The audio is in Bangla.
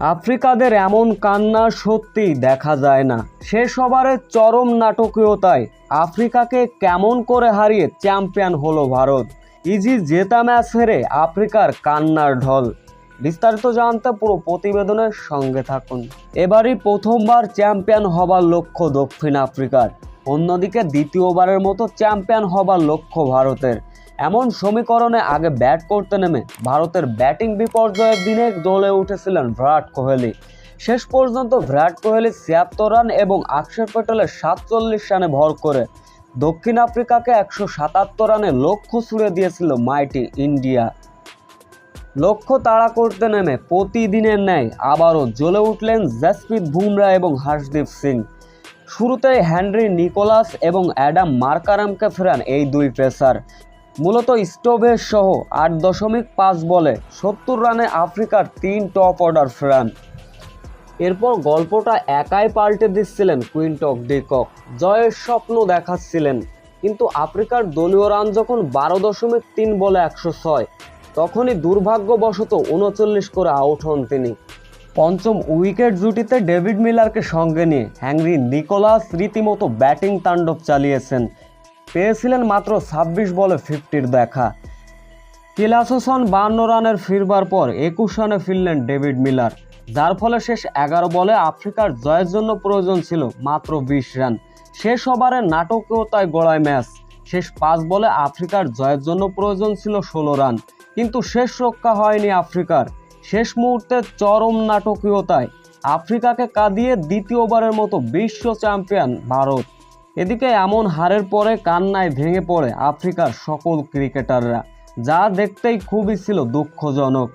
আফ্রিকাদের এমন কান্না সত্যিই দেখা যায় না। শেষ ওভারের চরম নাটকীয়তায় আফ্রিকাকে কেমন করে হারিয়ে চ্যাম্পিয়ন হলো ভারত। ইজি জেতা ম্যাচ হেরে আফ্রিকার কান্নার ঢল। বিস্তারিত জানতে পুরো প্রতিবেদনের সঙ্গে থাকুন। এবারই প্রথমবার চ্যাম্পিয়ন হবার লক্ষ্য দক্ষিণ আফ্রিকার। অন্যদিকে দ্বিতীয়বারের মতো চ্যাম্পিয়ন হবার লক্ষ্য ভারতের। এমন সমীকরণে আগে ব্যাট করতে নেমে ভারতের ব্যাটিং বিপর্যয়ের দিনে জ্বলে উঠেছিলেন বিরাট কোহলি। শেষ পর্যন্ত বিরাট কোহলি ছিয়াত্তর রান এবং অক্ষর প্যাটেলের সাতচল্লিশ রানে ভর করে। দক্ষিণ আফ্রিকাকে একশো সাতাত্তর রানে লক্ষ্য ছুড়ে দিয়েছিল মাইটি ইন্ডিয়া। লক্ষ্য তাড়া করতে নেমে প্রতিদিনের ন্যায় আবারও জ্বলে উঠলেন জাসপ্রীত বুমরা এবং হর্ষদীপ সিং। শুরুতেই হেনরি নিকোলাস এবং অ্যাডাম মার্কারামকে ফেরান এই দুই পেসার। মূলত স্টোভের সহ আট দশমিক পাঁচ বলে সত্তর রানে আফ্রিকার তিন টপ অর্ডার ফেরান। এরপর গল্পটা একাই পাল্টে দিচ্ছিলেন কুইন্টক ডিকক। জয়ের স্বপ্ন দেখাচ্ছিলেন, কিন্তু আফ্রিকার দলীয় রান যখন বারো দশমিক তিন বলে একশো ছয়, তখনই দুর্ভাগ্যবশত উনচল্লিশ করে আউট হন তিনি। পঞ্চম উইকেট জুটিতে ডেভিড মিলারকে সঙ্গে নিয়ে হ্যাংরি নিকোলাস রীতিমতো ব্যাটিং তাণ্ডব চালিয়েছেন। পেয়েছিলেন মাত্র ছাব্বিশ বলে ফিফটির দেখা। কিলাসোসন বান্ন রানের ফিরবার পর একুশ রানে ফিরলেন ডেভিড মিলার। যার ফলে শেষ এগারো বলে আফ্রিকার জয়ের জন্য প্রয়োজন ছিল মাত্র বিশ রান। শেষ ওভারে নাটকীয়তায় গড়ায় ম্যাচ। শেষ পাঁচ বলে আফ্রিকার জয়ের জন্য প্রয়োজন ছিল ষোলো রান। কিন্তু শেষ রক্ষা হয়নি আফ্রিকার। শেষ মুহূর্তে চরম নাটকীয়তায় আফ্রিকাকে কাঁদিয়ে দ্বিতীয়বারের মতো বিশ্ব চ্যাম্পিয়ন ভারত। এদিকে এমন হারের পরে কান্নায় ভেঙে পড়ে আফ্রিকার সকল ক্রিকেটাররা, যা দেখতেই খুবই ছিল দুঃখজনক।